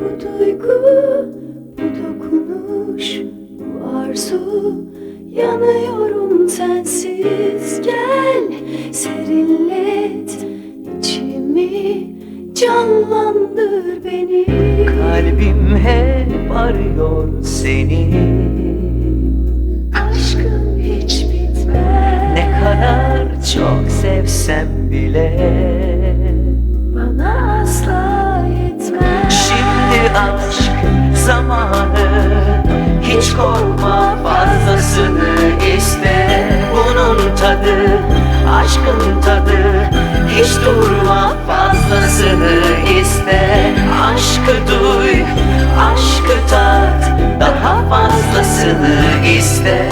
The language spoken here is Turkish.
Bu duygu, bu dokunuş, bu arzu. Yanıyorum sensiz. Gel Serinlet içimi. Canlandır beni. Kalbim hep arıyor seni. Aşkım hiç bitmez. Ne kadar çok sevsem bile. Bana asla aşk zamanı. Hiç korkma fazlasını iste. Bunun tadı, aşkın tadı. Hiç durma fazlasını iste. Aşkı duy, aşkı tat. Daha fazlasını iste